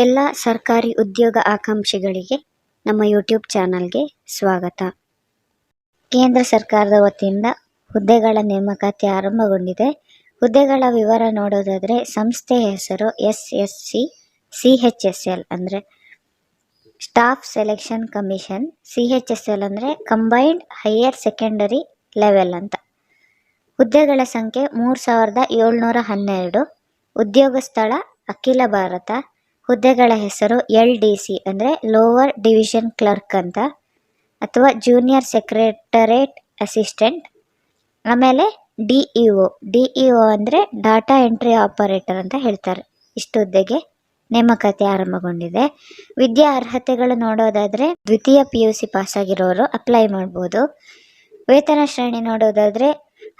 ಎಲ್ಲ ಸರ್ಕಾರಿ ಉದ್ಯೋಗ ಆಕಾಂಕ್ಷಿಗಳಿಗೆ ನಮ್ಮ ಯೂಟ್ಯೂಬ್ ಚಾನಲ್ಗೆ ಸ್ವಾಗತ. ಕೇಂದ್ರ ಸರ್ಕಾರದ ವತಿಯಿಂದ ಹುದ್ದೆಗಳ ನೇಮಕಾತಿ ಆರಂಭಗೊಂಡಿದೆ. ಹುದ್ದೆಗಳ ವಿವರ ನೋಡೋದಾದರೆ ಸಂಸ್ಥೆಯ ಹೆಸರು S S C C H S L ಅಂದರೆ staff selection commission, C H S L ಅಂದರೆ ಕಂಬೈನ್ಡ್ ಹೈಯರ್ ಸೆಕೆಂಡರಿ ಲೆವೆಲ್ ಅಂತ. ಹುದ್ದೆಗಳ ಸಂಖ್ಯೆ ಮೂರು ಸಾವಿರದ ಏಳ್ನೂರ ಹನ್ನೆರಡು, ಉದ್ಯೋಗ ಸ್ಥಳ ಅಖಿಲ ಭಾರತ ಹುದ್ದೆಗಳ ಹೆಸರು ಎಲ್ ಡಿ ಸಿ ಅಂದರೆ ಲೋವರ್ ಡಿವಿಷನ್ ಕ್ಲರ್ಕ್ ಅಂತ, ಅಥವಾ ಜೂನಿಯರ್ ಸೆಕ್ರೆಟರೇಟ್ ಅಸಿಸ್ಟೆಂಟ್ ಆಮೇಲೆ D E O. D E O ಅಂದರೆ ಡಾಟಾ ಎಂಟ್ರಿ ಆಪರೇಟರ್ ಅಂತ ಹೇಳ್ತಾರೆ. ಇಷ್ಟು ಹುದ್ದೆಗೆ ನೇಮಕಾತಿ ಆರಂಭಗೊಂಡಿದೆ. ವಿದ್ಯಾ ಅರ್ಹತೆಗಳು ನೋಡೋದಾದರೆ ದ್ವಿತೀಯ ಪಿ ಯು ಸಿ ಪಾಸಾಗಿರೋರು ಅಪ್ಲೈ ಮಾಡ್ಬೋದು. ವೇತನ ಶ್ರೇಣಿ ನೋಡೋದಾದರೆ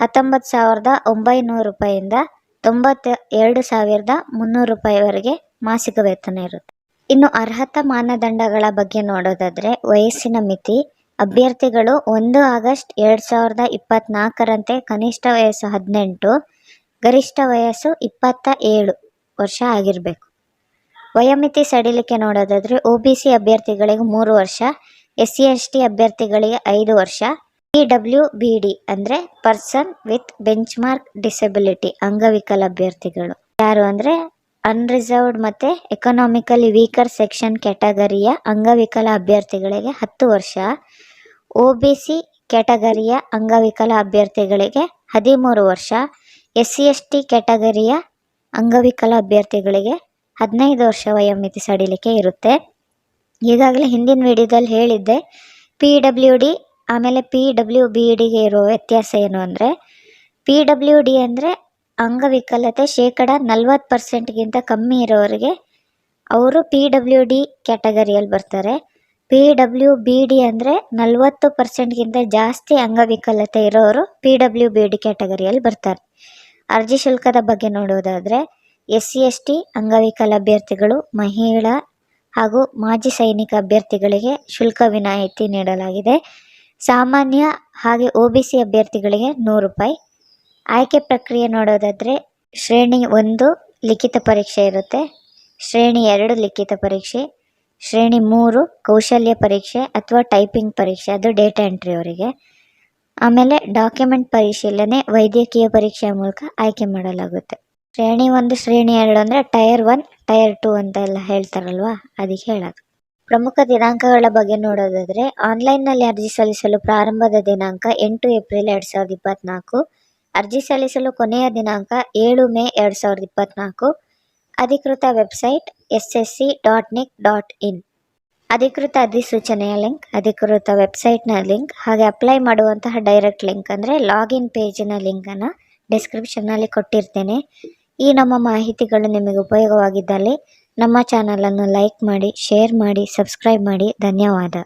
ಹತ್ತೊಂಬತ್ತು ಸಾವಿರದ ಒಂಬೈನೂರು ರೂಪಾಯಿಂದ ತೊಂಬತ್ತ ಎರಡು ಸಾವಿರದ ಮುನ್ನೂರು ರೂಪಾಯಿವರೆಗೆ ಮಾಸಿಕ ವೇತನ ಇರುತ್ತೆ. ಇನ್ನು ಅರ್ಹತಾ ಮಾನದಂಡಗಳ ಬಗ್ಗೆ ನೋಡೋದಾದ್ರೆ, ವಯಸ್ಸಿನ ಮಿತಿ, ಅಭ್ಯರ್ಥಿಗಳು ಒಂದು ಆಗಸ್ಟ್ ಎರಡು ಸಾವಿರದ ಇಪ್ಪತ್ನಾಲ್ಕರಂತೆ ಕನಿಷ್ಠ ವಯಸ್ಸು ಹದಿನೆಂಟು, ಗರಿಷ್ಠ ವಯಸ್ಸು ಇಪ್ಪತ್ತ ಏಳು ವರ್ಷ ಆಗಿರಬೇಕು. ವಯೋಮಿತಿ ಸಡಿಲಿಕೆ ನೋಡೋದಾದರೆ, ಒ ಬಿ ಸಿ ಅಭ್ಯರ್ಥಿಗಳಿಗೆ ಮೂರು ವರ್ಷ, ಎಸ್ ಸಿ ಎಸ್ ಟಿ ಅಭ್ಯರ್ಥಿಗಳಿಗೆ ಐದು ವರ್ಷ ಪಿ ಡಬ್ಲ್ಯೂ ಬಿ ಡಿ ಅಂದರೆ person with bench mark disability ಅಂಗವಿಕಲ ಅಭ್ಯರ್ಥಿಗಳು. ಯಾರು ಅಂದರೆ ಅನ್ರಿಸರ್ವ್ಡ್ ಮತ್ತು ಎಕನಾಮಿಕಲಿ ವೀಕರ್ ಸೆಕ್ಷನ್ ಕ್ಯಾಟಗರಿಯ ಅಂಗವಿಕಲ ಅಭ್ಯರ್ಥಿಗಳಿಗೆ ಹತ್ತು ವರ್ಷ. ಒ ಬಿ ಸಿ ಕ್ಯಾಟಗರಿಯ ಅಂಗವಿಕಲ ಅಭ್ಯರ್ಥಿಗಳಿಗೆ ಹದಿಮೂರು ವರ್ಷ. ಎಸ್ ಸಿ ಎಸ್ ಟಿ ಕ್ಯಾಟಗರಿಯ ಅಂಗವಿಕಲ ಅಭ್ಯರ್ಥಿಗಳಿಗೆ ಹದಿನೈದು ವರ್ಷ ವಯೋಮಿತಿ ಸಡಿಲಿಕೆ ಇರುತ್ತೆ. ಈಗಾಗಲೇ ಹಿಂದಿನ ವಿಡಿಯೋದಲ್ಲಿ ಹೇಳಿದ್ದೆ ಪಿ ಡಬ್ಲ್ಯೂ ಡಿ ಆಮೇಲೆ ಪಿ ಡಬ್ಲ್ಯೂ ಬಿ ಡಿಗೆ ಇರೋ ವ್ಯತ್ಯಾಸ ಏನು ಅಂದರೆ ಪಿ ಡಬ್ಲ್ಯೂ ಡಿ ಅಂದರೆ ಅಂಗವಿಕಲತೆ ಶೇಕಡ ನಲ್ವತ್ತು ಪರ್ಸೆಂಟ್ಗಿಂತ ಕಮ್ಮಿ ಇರೋರಿಗೆ ಅವರು ಪಿ ಡಬ್ಲ್ಯೂ ಡಿ ಕ್ಯಾಟಗರಿಯಲ್ಲಿ ಬರ್ತಾರೆ. ಪಿ ಡಬ್ಲ್ಯೂ ಬಿ ಡಿ ಅಂದರೆ ನಲ್ವತ್ತು ಪರ್ಸೆಂಟ್ಗಿಂತ ಜಾಸ್ತಿ ಅಂಗವಿಕಲತೆ ಇರೋರು ಪಿ ಡಬ್ಲ್ಯೂ ಬಿ ಡಿ ಕ್ಯಾಟಗರಿಯಲ್ಲಿ ಬರ್ತಾರೆ. ಅರ್ಜಿ ಶುಲ್ಕದ ಬಗ್ಗೆ ನೋಡೋದಾದರೆ ಎಸ್ ಸಿ ಎಸ್ ಟಿ ಅಂಗವಿಕಲ ಅಭ್ಯರ್ಥಿಗಳು, ಮಹಿಳಾ ಹಾಗೂ ಮಾಜಿ ಸೈನಿಕ ಅಭ್ಯರ್ಥಿಗಳಿಗೆ ಶುಲ್ಕ ವಿನಾಯಿತಿ ನೀಡಲಾಗಿದೆ. ಸಾಮಾನ್ಯ ಹಾಗೆ ಒ ಬಿ ಸಿ ಅಭ್ಯರ್ಥಿಗಳಿಗೆ ನೂರು ರೂಪಾಯಿ. ಆಯ್ಕೆ ಪ್ರಕ್ರಿಯೆ ನೋಡೋದಾದರೆ ಶ್ರೇಣಿ ಒಂದು ಲಿಖಿತ ಪರೀಕ್ಷೆ ಇರುತ್ತೆ. ಶ್ರೇಣಿ ಎರಡು ಲಿಖಿತ ಪರೀಕ್ಷೆ. ಶ್ರೇಣಿ ಮೂರು ಕೌಶಲ್ಯ ಪರೀಕ್ಷೆ ಅಥವಾ ಟೈಪಿಂಗ್ ಪರೀಕ್ಷೆ, ಅದು ಡೇಟಾ ಎಂಟ್ರಿ ಅವರಿಗೆ. ಆಮೇಲೆ ಡಾಕ್ಯುಮೆಂಟ್ ಪರಿಶೀಲನೆ ವೈದ್ಯಕೀಯ ಪರೀಕ್ಷೆಯ ಮೂಲಕ ಆಯ್ಕೆ ಮಾಡಲಾಗುತ್ತೆ. ಶ್ರೇಣಿ ಒಂದು, ಶ್ರೇಣಿ ಎರಡು ಅಂದರೆ ಟೈರ್ ಒನ್ ಟೈರ್ ಟು ಅಂತ ಎಲ್ಲ ಹೇಳ್ತಾರಲ್ವಾ? ಅದಕ್ಕೆ ಹೇಳೋದು. ಪ್ರಮುಖ ದಿನಾಂಕಗಳ ಬಗ್ಗೆ ನೋಡೋದಾದರೆ ಆನ್ಲೈನ್ನಲ್ಲಿ ಅರ್ಜಿ ಸಲ್ಲಿಸಲು ಪ್ರಾರಂಭದ ದಿನಾಂಕ ಎಂಟು ಏಪ್ರಿಲ್ ಎರಡು ಸಾವಿರದ ಇಪ್ಪತ್ತ್ನಾಲ್ಕು ಅರ್ಜಿ ಸಲ್ಲಿಸಲು ಕೊನೆಯ ದಿನಾಂಕ ಏಳು ಮೇ ಎರಡು ಸಾವಿರದ ಇಪ್ಪತ್ತ್ನಾಲ್ಕು ಅಧಿಕೃತ website S S C dot nic dot in. ಅಧಿಕೃತ ಅಧಿಸೂಚನೆಯ ಲಿಂಕ್, ಅಧಿಕೃತ ವೆಬ್ಸೈಟ್ನ ಲಿಂಕ್, ಹಾಗೆ ಅಪ್ಲೈ ಮಾಡುವಂತಹ ಡೈರೆಕ್ಟ್ ಲಿಂಕ್ ಅಂದರೆ ಲಾಗಿನ್ ಪೇಜಿನ ಲಿಂಕನ್ನು ಡಿಸ್ಕ್ರಿಪ್ಷನ್ನಲ್ಲಿ ಕೊಟ್ಟಿರ್ತೇನೆ. ಈ ನಮ್ಮ ಮಾಹಿತಿಗಳು ನಿಮಗೆ ಉಪಯೋಗವಾಗಿದ್ದಲ್ಲಿ ನಮ್ಮ ಚಾನಲನ್ನು ಲೈಕ್ ಮಾಡಿ, ಶೇರ್ ಮಾಡಿ, ಸಬ್ಸ್ಕ್ರೈಬ್ ಮಾಡಿ. ಧನ್ಯವಾದ.